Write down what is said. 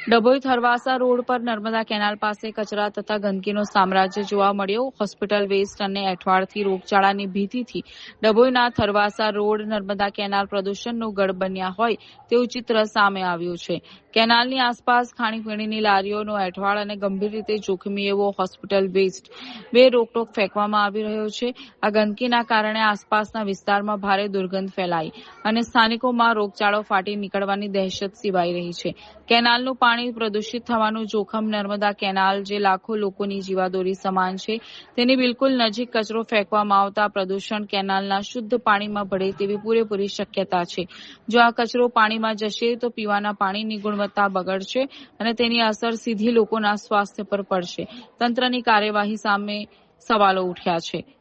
Dabhoi થરવાસા road પર Narmada canal પાસે કચરા તથા ગંદકીનો સામ્રાજ્ય જોવા મળ્યો. હોસ્પિટલ વેસ્ટ અને એઠવાડથી રોગચાળાની ભીતિથી ડભોઈના થરવાસા રોડ નર્મદા કેનાલ પ્રદૂષણનો ગઢ બન્યા હોય તેવું ચિત્ર સામે આવ્યું છે. કેનાલની આસપાસ ખાણીપીણીની લારીઓનો એઠવાડ અને ગંભીર રીતે જોખમી એવો હોસ્પિટલ વેસ્ટ બે રોકટોક ફેંકવામાં આવી રહ્યો છે. આ ગંદકીના કારણે આસપાસના વિસ્તારમાં ભારે દુર્ગંધ ફેલાઈ અને સ્થાનિકોમાં રોગચાળો ફાટી નીકળવાની દહેશત સિવાય રહી છે. કેનાલનું પાણી પ્રદૂષિત થવાનું જોખમ નર્મદા કેનાલ જે લાખો લોકોની જીવાદોરી સમાન છે, તેની બિલકુલ નજીક કચરો ફેંકવામાં આવતા પ્રદૂષણ કેનાલના શુદ્ધ પાણીમાં ભળે તેવી પૂરેપૂરી શક્યતા છે. જો આ કચરો પાણીમાં જશે તો પીવાના પાણીની ગુણવત્તા બગડશે અને તેની અસર સીધી લોકોના સ્વાસ્થ્ય પર પડશે. તંત્રની કાર્યવાહી સામે સવાલો ઉઠ્યા છે.